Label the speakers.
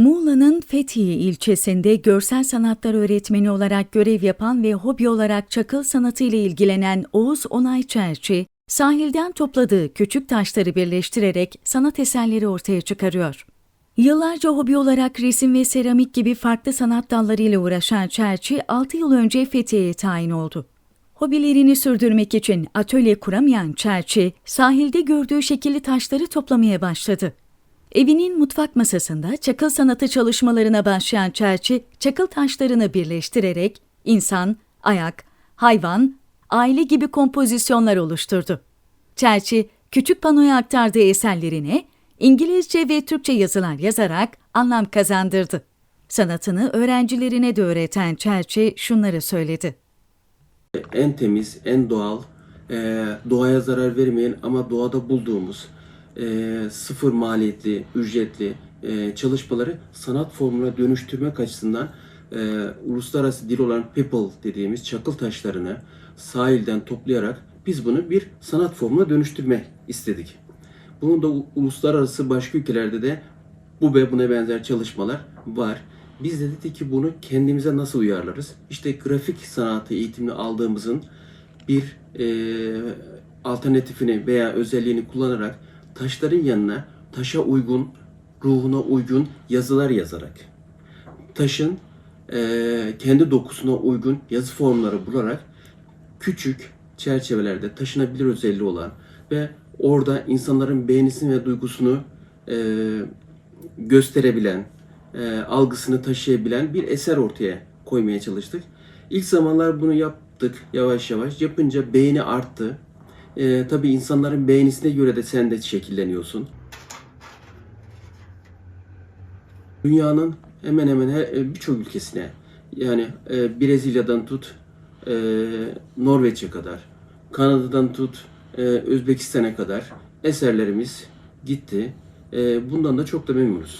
Speaker 1: Muğla'nın Fethiye ilçesinde görsel sanatlar öğretmeni olarak görev yapan ve hobi olarak çakıl sanatı ile ilgilenen Oğuz Onay Çerçi, sahilden topladığı küçük taşları birleştirerek sanat eserleri ortaya çıkarıyor. Yıllarca hobi olarak resim ve seramik gibi farklı sanat dallarıyla uğraşan Çerçi, 6 yıl önce Fethiye'ye tayin oldu. Hobilerini sürdürmek için atölye kuramayan Çerçi, sahilde gördüğü şekilli taşları toplamaya başladı. Evinin mutfak masasında çakıl sanatı çalışmalarına başlayan Çerçi, çakıl taşlarını birleştirerek insan, ayak, hayvan, aile gibi kompozisyonlar oluşturdu. Çerçi, küçük panoya aktardığı eserlerine İngilizce ve Türkçe yazılar yazarak anlam kazandırdı. Sanatını öğrencilerine de öğreten Çerçi şunları söyledi.
Speaker 2: en temiz, en doğal, doğaya zarar vermeyen ama doğada bulduğumuz e, sıfır maliyetli, ücretli e, çalışmaları sanat formuna dönüştürmek açısından e, uluslararası dil olan people dediğimiz çakıl taşlarını sahilden toplayarak biz bunu bir sanat formuna dönüştürmek istedik. Bunun da uluslararası başka ülkelerde de bu ve buna benzer çalışmalar var. Biz de dedik ki bunu kendimize nasıl uyarlarız? İşte grafik sanatı eğitimini aldığımızın bir e, alternatifini veya özelliğini kullanarak taşların yanına taşa uygun, ruhuna uygun yazılar yazarak taşın e, kendi dokusuna uygun yazı formları bularak küçük çerçevelerde taşınabilir özelliği olan ve orada insanların beğenisini ve duygusunu e, gösterebilen, e, algısını taşıyabilen bir eser ortaya koymaya çalıştık. İlk zamanlar bunu yaptık yavaş yavaş. Yapınca beğeni arttı. E, tabii insanların beğenisine göre de sen de şekilleniyorsun. Dünyanın hemen hemen e, birçok ülkesine yani e, Brezilya'dan tut e, Norveç'e kadar, Kanada'dan tut e, Özbekistan'a kadar eserlerimiz gitti. E, bundan da çok da memnunuz.